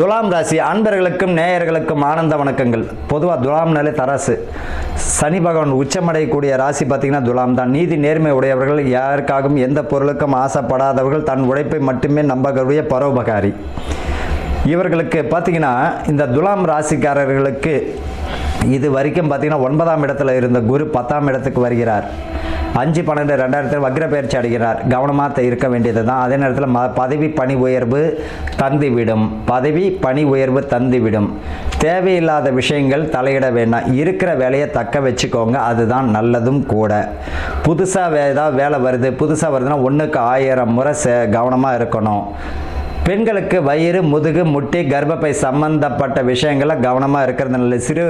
துலாம் ராசி அன்பர்களுக்கும் நேயர்களுக்கும் ஆனந்த வணக்கங்கள். பொதுவாக துலாம்னாலே தராசு. சனி பகவான் உச்சமடையக்கூடிய ராசி பார்த்தீங்கன்னா துலாம் தான். நீதி நேர்மை உடையவர்கள் யாருக்காகவும் எந்த பொருளுக்கும் ஆசைப்படாதவர்கள் தன் உழைப்பை மட்டுமே நம்பக்கூடிய பரோபகாரி. இவர்களுக்கு பார்த்தீங்கன்னா இந்த துலாம் ராசிக்காரர்களுக்கு இது வரைக்கும் பார்த்தீங்கன்னா ஒன்பதாம் இடத்துல இருந்த குரு பத்தாம் இடத்துக்கு வருகிறார். அஞ்சு பன்னெண்டு ரெண்டாயிரத்தில் வக்ர பயிற்சி அடைகிறார். கவனமாக இருக்க வேண்டியது தான் அதே நேரத்தில் ம பதவி பணி உயர்வு தந்துவிடும். பதவி பணி உயர்வு தந்துவிடும். தேவையில்லாத விஷயங்கள் தலையிட வேண்டாம். இருக்கிற வேலையை தக்க வச்சுக்கோங்க. அதுதான் நல்லதும் கூட. புதுசாக ஏதாவது வேலை வருது. புதுசாக வருதுன்னா ஒன்றுக்கு ஆயிரம் முறை சே கவனமாக இருக்கணும். பெண்களுக்கு வயிறு முதுகு முட்டி கர்ப்பப்பை சம்பந்தப்பட்ட விஷயங்களை கவனமாக இருக்கிறது நல்லது. சிறு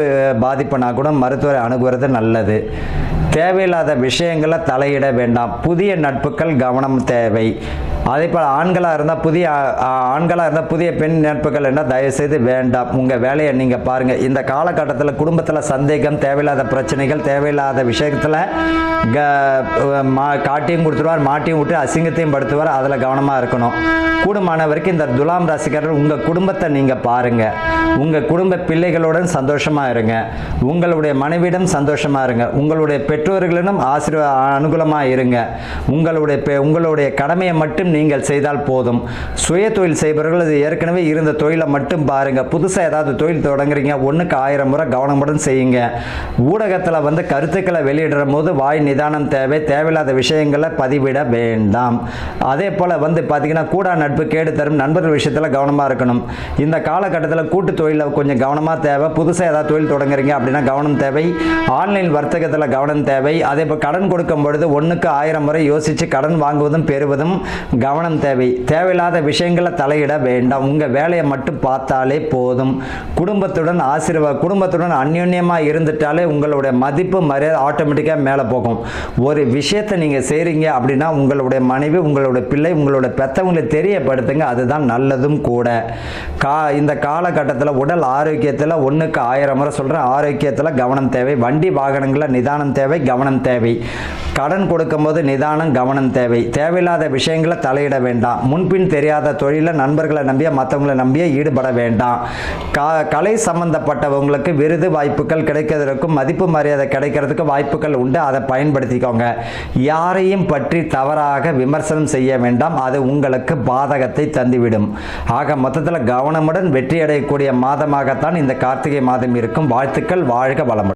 பாதிப்புனா கூட மருத்துவரை அணுகுவது நல்லது. தேவையில்லாத விஷயங்களை தலையிட வேண்டாம். புதிய நட்புகள் கவனம் தேவை. அதே போல் ஆண்களாக இருந்தால் புதிய ஆண்களாக இருந்தால் புதிய பெண் நட்புகள் என்ன? தயவுசெய்து வேண்டாம். உங்கள் வேலையை நீங்கள் பாருங்கள் இந்த காலகட்டத்தில் குடும்பத்தில் சந்தேகம் தேவையில்லாத பிரச்சனைகள் தேவையில்லாத விஷயத்தில் க மா காட்டியும் கொடுத்துருவார் மாட்டியும் விட்டு அசிங்கத்தையும் படுத்துவார். அதில் கவனமாக இருக்கணும். கூடுமான வரைக்கும் இந்த துலாம் ராசிக்காரர் உங்கள் குடும்பத்தை நீங்கள் பாருங்கள் உங்கள் குடும்ப பிள்ளைகளுடன் சந்தோஷமாக இருங்க. உங்களுடைய மனைவியிடம் சந்தோஷமாக இருங்க. உங்களுடைய பெற்றோர்களிடம் ஆசீர்வா அனுகூலமாக இருங்க. உங்களுடைய உங்களுடைய கடமையை மட்டும் நீங்கள் செய்தால் போதும். சுய தொழில் செய்பவர்கள் அது ஏற்கனவே இருந்த தொழிலை மட்டும் பாருங்க. புதுசாக ஏதாவது தொழில் தொடங்குறீங்க ஒன்றுக்கு ஆயிரம் முறை கவனமுடன் செய்யுங்க. ஊடகத்தில் வந்து கருத்துக்களை வெளியிடுற போது வாய் நிதானம் தேவை தேவையில்லாத விஷயங்களை பதிவிட வேண்டாம். அதே போல் வந்து பார்த்தீங்கன்னா கூடா நட்பு கேடு தரும் நண்பர்கள் விஷயத்தில் கவனமாக இருக்கணும். இந்த காலகட்டத்தில் கூட்டு தொழிலில் கொஞ்சம் கவனமாக தேவை. புதுசாக ஏதாவது தொழில் தொடங்குறீங்க அப்படின்னா கவனம் தேவை. ஆன்லைன் வர்த்தகத்தில் கவனம் தேவை. அதே போல் கடன் கொடுக்கும் பொழுது ஒன்றுக்கு ஆயிரம் முறை யோசித்து கடன் வாங்குவதும் பெறுவதும் கவனம் தேவை. தேவையில்லாத விஷயங்களை தலையிட வேண்டாம். உங்கள் வேலையை மட்டும் பார்த்தாலே போதும். குடும்பத்துடன் ஆசீர்வா குடும்பத்துடன் அந்யோன்யமாக இருந்துட்டாலே உங்களுடைய மதிப்பு மரியாதை ஆட்டோமேட்டிக்காக மேலே போகும். ஒரு விஷயத்தை நீங்கள் செய்கிறீங்க அப்படின்னா உங்களுடைய மனைவி உங்களுடைய பிள்ளை உங்களுடைய பெற்றவங்களை தெரியப்படுத்துங்க. அதுதான் நல்லதும் கூட. கா இந்த காலகட்டத்தில் உடல் ஆரோக்கியத்தில் ஒன்றுக்கு ஆயிரம் முறை சொல்கிறேன் ஆரோக்கியத்தில் கவனம் தேவை. வண்டி வாகனங்களில் நிதானம் தேவை கவனம் தேவை. கடன் கொடுக்கும்போது நிதானம் கவனம் தேவை. தேவையில்லாத விஷயங்களை தலையிட வேண்டாம். முன்பின் தெரியாத தொழிலில் நண்பர்களை நம்பிய மற்றவங்களை நம்பிய ஈடுபட வேண்டாம். கா கலை சம்பந்தப்பட்டவங்களுக்கு விருது வாய்ப்புகள் கிடைக்கிறதுக்கும் மதிப்பு மரியாதை கிடைக்கிறதுக்கு வாய்ப்புகள் உண்டு. அதை பயன்படுத்திக்கோங்க. யாரையும் பற்றி தவறாக விமர்சனம் செய்ய வேண்டாம். அது உங்களுக்கு பாதகத்தை தந்துவிடும். ஆக மொத்தத்தில் கவனமுடன் வெற்றி அடையக்கூடிய மாதமாகத்தான் இந்த கார்த்திகை மாதம் இருக்கும். வாழ்த்துக்கள் வாழ்க வளமுடன்.